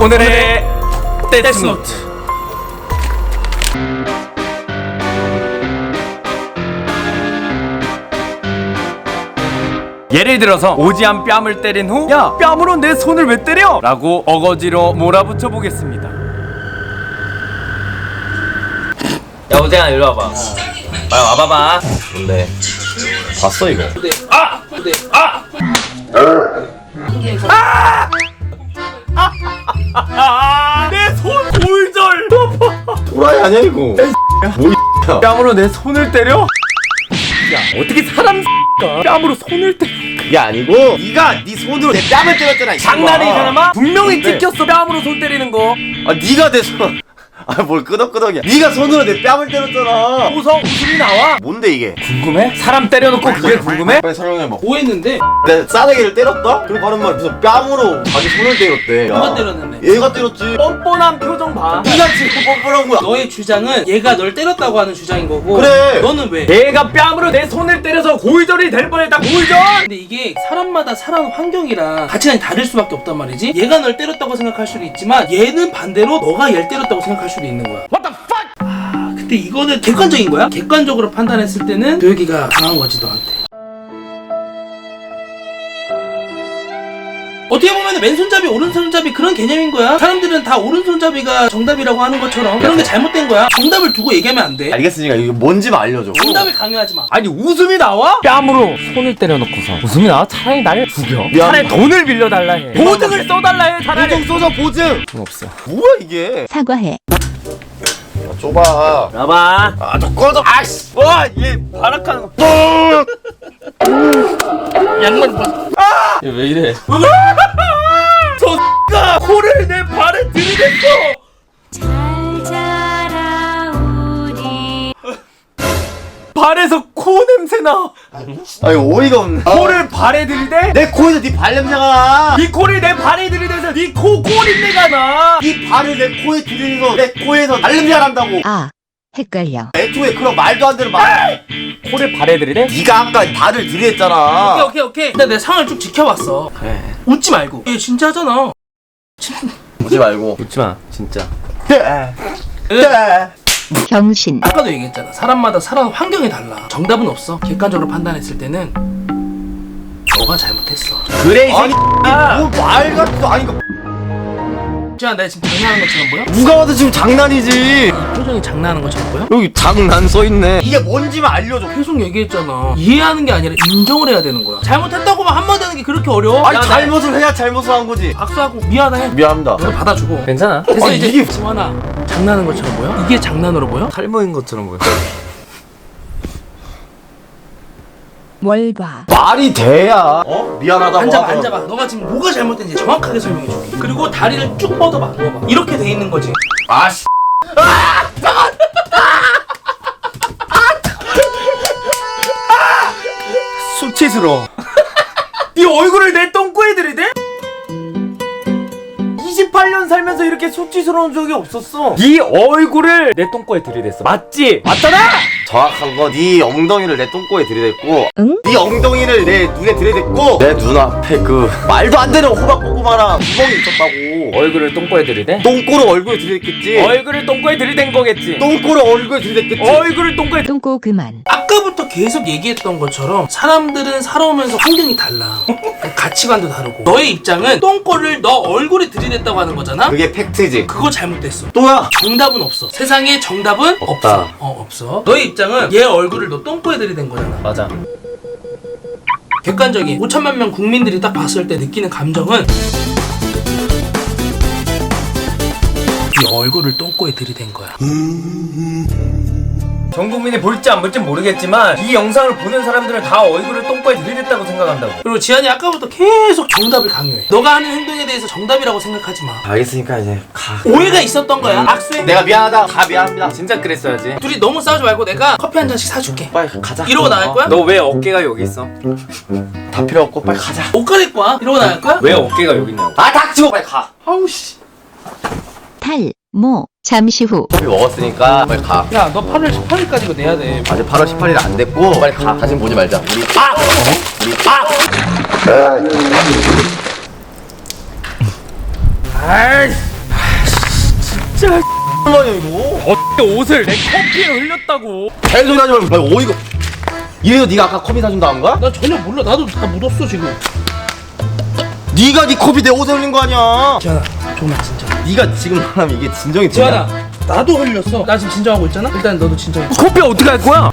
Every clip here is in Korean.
오늘의 데스노트. 예를 들어서 오지한 뺨을 때린 후 야 뺨으로 내 손을 왜 때려? 라고 어거지로 몰아붙여 보겠습니다. 야 오지한 일로 와봐. 빨리 와봐봐. 근데? 봤어 이거 내손 골절. 또라이 아니야 이거? 뭐 뺨으로 내 손을 때려? 야 어떻게 사람 가? 뺨으로 손을 때려 그게 아니고. 네가 네 손으로 내 뺨을 때렸잖아 이 장난해 이 사람아. 분명히? 찍혔어 뺨으로 손 때리는 거. 아 네가 내 손 아뭘 끄덕끄덕이야 네가 손으로 내 뺨을 때렸잖아 웃어 웃음이 나와 뭔데 이게 궁금해? 사람 때려놓고 그게 궁금해? 빨리 설명해봐 뭐 했는데 내 싸대기를 때렸다? 그리고 하는 말 무슨 뺨으로 자기 손을 때렸대 야. 누가 때렸는데? 얘가 때렸지 뻔뻔한 표정 봐 네가 지금 뻔뻔한 거야 너의 주장은 얘가 널 때렸다고 하는 주장인 거고 그래. 너는 왜? 얘가 뺨으로 내 손을 때려서 골절이 될 뻔했다 골절 근데 이게 사람마다 살아온 환경이랑 가치관이 다를 수밖에 없단 말이지 얘가 널 때렸다고 생각할 수도 있지만 얘는 반대로 너가 얘를 때렸다고 생각할 수도 있는 거야. What the fuck? 아 근데 이거는 객관적인 거야? 객관적으로 판단했을 때는 교육이가 강한 거지 너한테. 어떻게 보면 왼손잡이 오른손잡이 그런 개념인 거야? 사람들은 다 오른손잡이가 정답이라고 하는 것처럼 그런 게 잘못된 거야? 정답을 두고 얘기하면 안돼. 알겠으니까 이게 뭔지만 알려줘. 정답을 강요하지 마. 아니 웃음이 나와? 뺨으로 손을 때려놓고서. 웃음이 나와? 차라리 나를 죽여 미안. 차라리 돈을 빌려달라 해. 보증을 써달라 해 차라리. 보증 쏘자 보증. 돈 없어. 뭐야 이게? 사과해. 야, 좁아. 봐봐. 아저 꺼져. 아씨. 와 얘 발악하는 거. 양말 벗왜 이래? 저 X가 코를 내 발에 들이댔어 코 냄새나 아니 어이가 없네 코를 발에 들이대? 내 코에서 네 발냄새가 나. 네 코를 내 발에 들이대서 네 코 꼬린내가 나 네 발을 내 코에 들이대서 내 코에서 발냄새가 난다고. 아, 헷갈려. 애초에 그런 말도 안 되는 말. 코를 발에 들이대? 네가 아까 발을 오케이 들이댔잖아. 오케이 오케이 일단 내 상을 쭉 지켜봤어 그래 웃지 말고 얘 진짜 하잖아 웃지 말고. 웃지 마 진짜 병신. 아까도 얘기했잖아 사람마다 살아온 환경이 달라 정답은 없어 객관적으로 판단했을 때는 너가 잘못했어 그래 이 아니 새끼야 뭐말 같지도 아니 그자 내가 지금 장난하는 것처럼 보여? 누가 봐도 지금 장난이지. 이 표정이 장난하는 것처럼 보여? 여기 장난 써 있네. 이게 뭔지만 알려줘. 계속 얘기했잖아 이해하는 게 아니라 인정을 해야 되는 거야 잘못했다고만 한마디 하는 게 그렇게 어려워? 아니 야, 나 잘못을 해야 잘못을 한 거지. 박수하고 미안해 미안합니다. 받아주고 괜찮아 그래서 아니, 이제 이게- 지원아 장난하는 것처럼 보여? 이게 장난으로 보여? 탈모인 것처럼 보여 뭘 봐. 말이 돼야. 어? 미안하다고 앉아봐. 앉아봐 너가 지금 뭐가 잘못된지 정확하게 설명해 줄게 그리고 다리를 쭉 뻗어봐 누워봐 이렇게 돼 있는 거지 아씨. 수치스러워 28년 살면서 이렇게 수치스러운 적이 없었어 네 얼굴을 내 똥꼬에 들이댔어 맞지? 맞잖아! 정확한 거 네 엉덩이를 내 똥꼬에 들이댔고 응? 네 엉덩이를 내 눈에 들이댔고 내 눈앞에 그 말도 안 되는 호박 고구마랑 구멍이 있었다고 얼굴을 똥꼬에 들이대? 똥꼬를 얼굴에 들이댔겠지 얼굴을 똥꼬에 들이댄 거겠지 똥꼬를 얼굴에 들이댔겠지 얼굴을 똥꼬에 똥꼬 그만. 아까부터 계속 얘기했던 것처럼 사람들은 살아오면서 환경이 달라 가치관도 다르고 너의 입장은 똥꼬를 너 얼굴에 들이댔다고 하는 거잖아? 그게 팩트지. 그거 잘못됐어. 또야! 정답은 없어. 세상에 정답은 없다. 없어. 어 없어. 너의 입장은 얘 얼굴을 너 똥꼬에 들이댄 거잖아. 맞아. 객관적인 5천만 명 국민들이 딱 봤을 때 느끼는 감정은 이 얼굴을 똥꼬에 들이댄 거야 전 국민이 볼지 안 볼지 모르겠지만 이 영상을 보는 사람들은 다 얼굴을 똥꼬에 들이댔다고 생각한다고. 그리고 지한이 아까부터 계속 정답을 강요해. 너가 하는 행동에 대해서 정답이라고 생각하지 마. 알겠으니까 이제 가. 오해가 있었던 거야. 악수행 내가 미안하다. 다 미안합니다. 진짜 그랬어야지. 둘이 너무 싸우지 말고 내가 커피 한 잔씩 사줄게. 빨리 가자. 이러고 나갈 거야? 너 왜 어깨가 여기 있어? 다 필요 없고 빨리 가자. 옷 갈아입고 와 이러고 나갈 거야? 왜 어깨가 여기 있냐고. 아 닥치고 빨리 가. 아우 씨. 탈, 모. 잠시 후. 커피 먹었으니까 빨리 가 야 너 8월 18일까지 이거 내야 돼 아직 8월 18일 안 됐고 빨리 가 다시 보지 말자 우리 아! 어? 우리 아! 아이 진짜 뭐야 이거 어떻게 옷을 내 커피에 흘렸다고 개소리 하지 말고 나 어이가 이래서 네가 아까 커피 사준다 한 거야? 나 전혀 몰라 나도 다 묻었어 지금 네가 네 컵이 내 옷에 흘린 거 아니야 지현아 조금만 진정 네가 지금 말하면 이게 진정이 되냐? 나도 흘렸어. 나 지금 진정하고 있잖아? 일단 너도 진정해. 커피 어떻게 할 거야?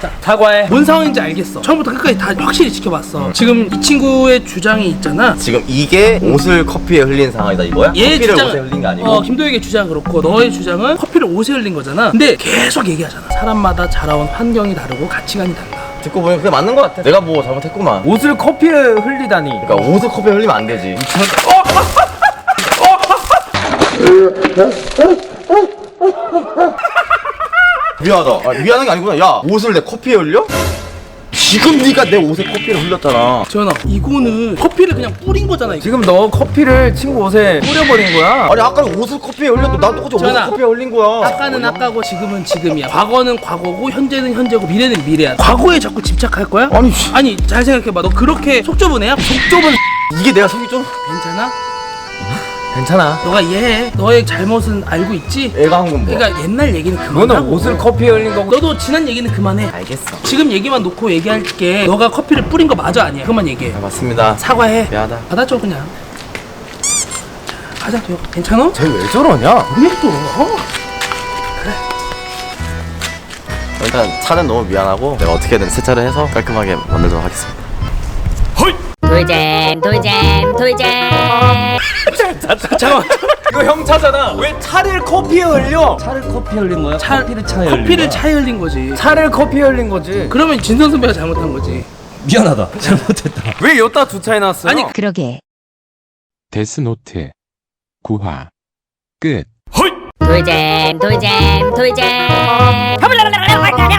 자 사과해. 뭔 상황인지 알겠어. 처음부터 끝까지 다 확실히 지켜봤어. 지금 이 친구의 주장이 있잖아. 지금 이게 옷을 커피에 흘린 상황이다 이거야? 얘 커피를 주장 옷에 흘린 게 아니고? 어 김도혁의 주장 그렇고 너의 주장은 커피를 옷에 흘린 거잖아. 근데 계속 얘기하잖아. 사람마다 자라온 환경이 다르고 가치관이 달라. 듣고 보니 그게 맞는 거 같아. 내가 뭐 잘못했구만. 옷을 커피에 흘리다니. 그러니까 옷을 커피에 흘리면 안 되지 미안하다. 아, 미안한 게 아니구나. 야 옷을 내 커피에 흘려? 지금 네가 내 옷에 커피를 흘렸잖아. 지현아 이거는 커피를 그냥 뿌린 거잖아 이거. 지금 너 커피를 친구 옷에 뿌려버린 거야? 아니 아까 옷을 커피에 흘렸도 난 똑같이 옷을 전화. 커피에 흘린 거야. 아까는 아까고 지금은 지금이야. 과거는 과거고 현재는 현재고 미래는 미래야. 과거에 자꾸 집착할 거야? 아니 씨, 아니 잘 생각해봐. 너 그렇게 속 좁은 애야? 속 좁은 이게 내가 속이 좀 괜찮아? 괜찮아. 너가 이해해. 너의 잘못은 알고 있지? 애가 한 건 뭐야? 그러니까 옛날 얘기는 그만하고. 옷을 커피에 흘린 거고. 너도 지난 얘기는 그만해. 알겠어. 지금 얘기만 놓고 얘기할게. 너가 커피를 뿌린 거 맞아 아니야? 그만 얘기해. 아, 맞습니다. 사과해. 미안하다. 받아줘 그냥. 자, 가자 도혁 괜찮아? 쟤 왜 저러냐? 왜 또? 어? 일단 차는 너무 미안하고 내가 어떻게든 세차를 해서 깔끔하게 만들도록 하겠습니다 돌잼 돌잼 돌잼 잠깐만 이거 형 차잖아 왜 차를 커피에 흘려? 차를 커피에 흘린 거야? 차- 커피를 차에 커피를 차에 흘린 거지 차를 커피에 흘린 거지 그러면 진선 선배가 잘못한 거지 미안하다. 잘못했다. 왜 여기다 주차해 놨어요? 아니, 그러게. 데스노트 9화 끝. 돌잼 돌잼 돌잼